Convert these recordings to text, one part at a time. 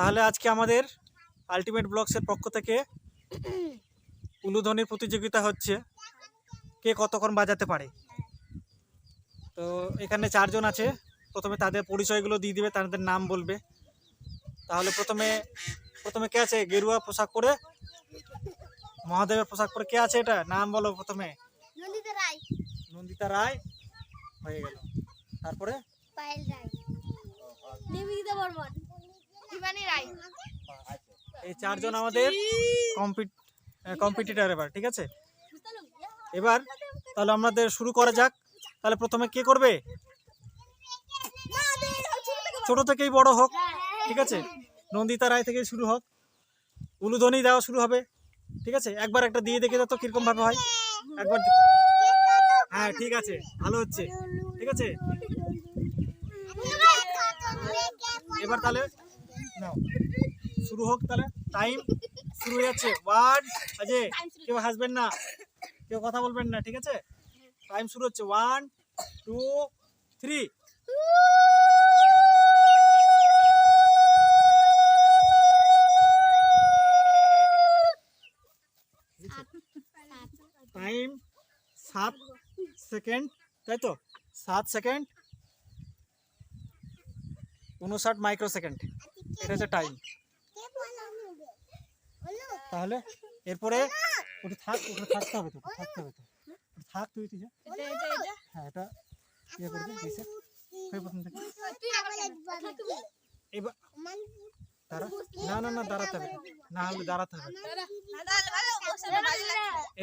তাহলে আজকে আমাদের আলটিমেট ব্লগসের পক্ষ থেকে উলুধ্বনির প্রতিযোগিতা হচ্ছে। কে কতক্ষণ বাজাতে পারে? তো এখানে চারজন আছে। প্রথমে তাদের পরিচয়গুলো দিয়ে দিবে তাদের নাম বলবে। তাহলে প্রথমে প্রথমে কে আছে? গেরুয়া পোশাক পরে? মহাদেবের পোশাক পরে কে আছে এটা? নাম বলো প্রথমে। নন্দিতা রায়। নন্দিতা রায়? হয়ে গেল। তারপরে? পায়েল রায়। নিবেদিতা বর্মন। এই চারজন আমাদের কম্পিট কম্পিটিটার এবার, ঠিক আছে? এবার তাহলে আমাদের শুরু করা যাক। তাহলে প্রথমে কে করবে? ছোট থেকেই বড় হোক, ঠিক আছে? নন্দিতা রায় থেকে শুরু হোক। উলুধ্বনি দেওয়া শুরু হবে, ঠিক আছে? একবার একটা দিয়ে দেখে দাও তো কীরকম ভাবে হয়। একবার হ্যাঁ ঠিক আছে, ভালো হচ্ছে, ঠিক আছে? এবার তাহলে নাও। শুরু হোক তাহলে। টাইম শুরু হয়ে যাচ্ছে। ওয়ান অজয় কেউ হাসবেন না। কেউ কথা বলবেন না, ঠিক আছে? টাইম শুরু হচ্ছে। ওয়ান টু থ্রি টাইম সাত সেকেন্ড তাই তো? সাত সেকেন্ড উনষাট মাইক্রো সেকেন্ড এটা হচ্ছে টাইম তাহলে এরপরে ওটা থাক ওটা থাকতে হবে তো থাকতে হবে তো থাক তুই তুই যা। হ্যাঁ এটা ইয়ে করবি রিসেট হয়ে প্রথম থেকে। এবার দাঁড়া। না না না দাঁড়াতে হবে না। হলে দাঁড়াতে হবে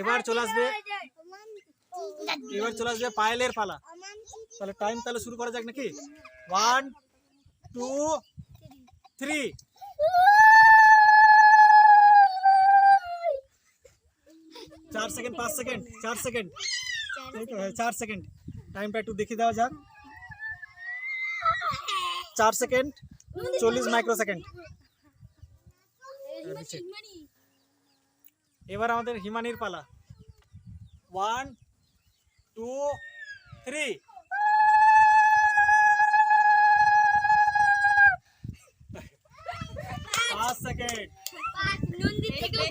এবার চলে আসবে। এবার চলে আসবে পায়েলের পালা। তাহলে টাইম তাহলে শুরু করা যাক নাকি? ওয়ান টু থ্রি চার সেকেন্ড পাঁচ সেকেন্ড চার সেকেন্ড চার সেকেন্ড টাইমটা একটু দেখিয়ে দেওয়া যাক। চার সেকেন্ড চল্লিশ মাইক্রো সেকেন্ড এবার আমাদের হিমানির পালা। ওয়ান টু থ্রি পাঁচ সেকেন্ড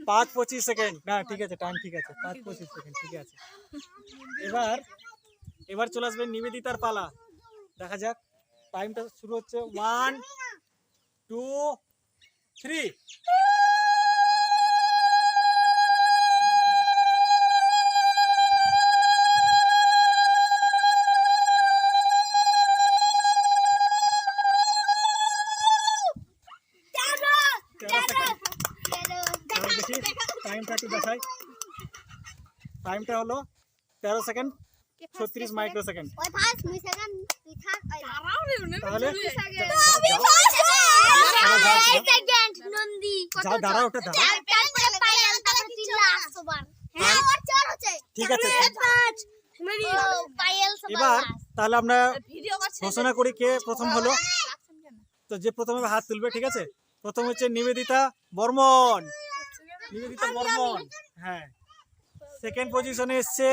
পাঁচ পঁচিশ সেকেন্ড না ঠিক আছে টাইম ঠিক আছে পাঁচ পঁচিশ সেকেন্ড ঠিক আছে এবার এবার চলে আসবে নিবেদিতার পালা দেখা যাক টাইমটা শুরু হচ্ছে ওয়ান টু থ্রি দেখি টাইমটা একটু দেখাই। টাইমটা হলো তেরো সেকেন্ড ছত্রিশ মাইক্রো সেকেন্ড তাহলে দুই সেকেন্ড যাও, যাও। সেকেন্ড নন্দী যাও দাঁড়া ওটা হ্যাঁ ঠিক আছে পাঁচ ও, পায়েল সবার এবার তাহলে আমরা ঘোষণা করি কে প্রথম হলো। তো যে প্রথমে হাত তুলবে ঠিক আছে? প্রথম হচ্ছে নিবেদিতা বর্মন। নিবেদিতা বর্মন। হ্যাঁ। সেকেন্ড পজিশনে এসছে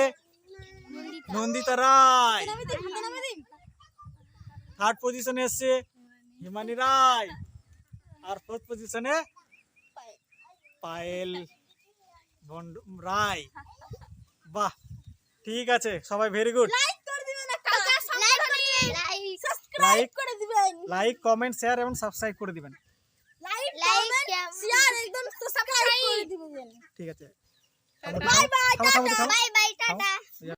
নন্দিতা। রায়। থার্ড পজিশনে এসছে হিমানি রায়। আর ফোর্থ পজিশনে পায়েল বন্ড রায়। বাহ ঠিক আছে সবাই ভেরি গুড লাইক করে দিবেন একটা। লাইক করে like like like comment share এবং সাবস্ক্রাইব করে দিবেন লাইক কমেন্ট শেয়ার একদম সাবস্ক্রাইব করে দিবেন ঠিক আছে। Bye bye tata bye bye tata.